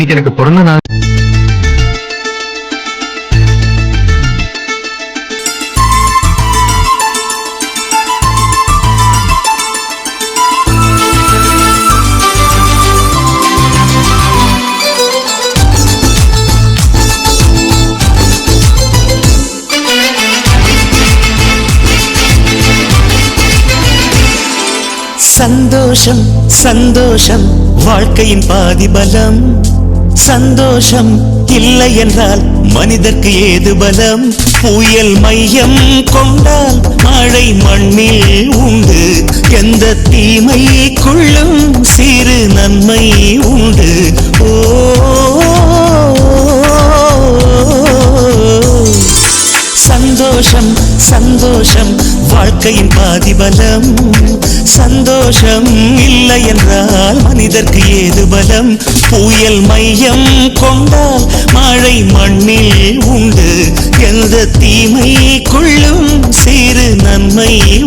இன்னைக்கு எனக்கு பிறந்த நாள். சந்தோஷம் சந்தோஷம் வாழ்க்கையின் பாதி பலம் சந்தோஷம் இல்லை என்றால் மனிதர்க்கு ஏது பலம்? புயல் மையம் கொண்டால் மழை மண்ணில் உண்டு. எந்த தீமைக்குள்ளும் சிறு நன்மை உண்டு. ஓ சந்தோஷம் சந்தோஷம் வாழ்க்கையின் பாதிபலம். சந்தோஷம் இல்லை என்றால் மனிதர்க்கு ஏது பலம்? புயல் மையம் கொண்டால் மழை மண்ணில் உண்டு. எந்த தீமை கொள்ளும்? சிறு நன்மை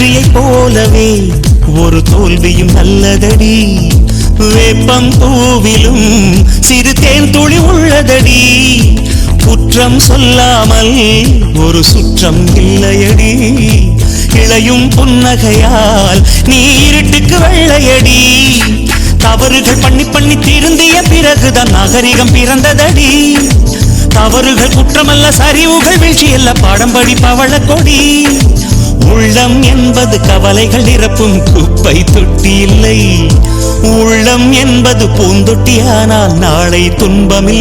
வெற்றியை போலவே ஒரு தோல்வியும் நல்லதடி. வேப்பம் பூவிலும் சிறு தேன் துளி உள்ளதடி. குற்றம் சொல்லாமல் ஒரு சுற்றம் இல்லையடி. இளையும் புன்னகையால் நீ இருட்டுக்கு வெள்ளையடி. தவறுகள் பண்ணி பண்ணி திருந்திய பிறகுதான் நாகரிகம் பிறந்ததடி. தவறுகள் குற்றமல்ல சரிவுகள் வீழ்ச்சியல்ல பாடம் படி பவள கொடி உள்ளம் என்பது கவலைகள் நிரப்பும் குப்பை தொட்டி இல்லை. உள்ளம் என்பது பூந்தொட்டியானால் நாளை துன்பமில்லை.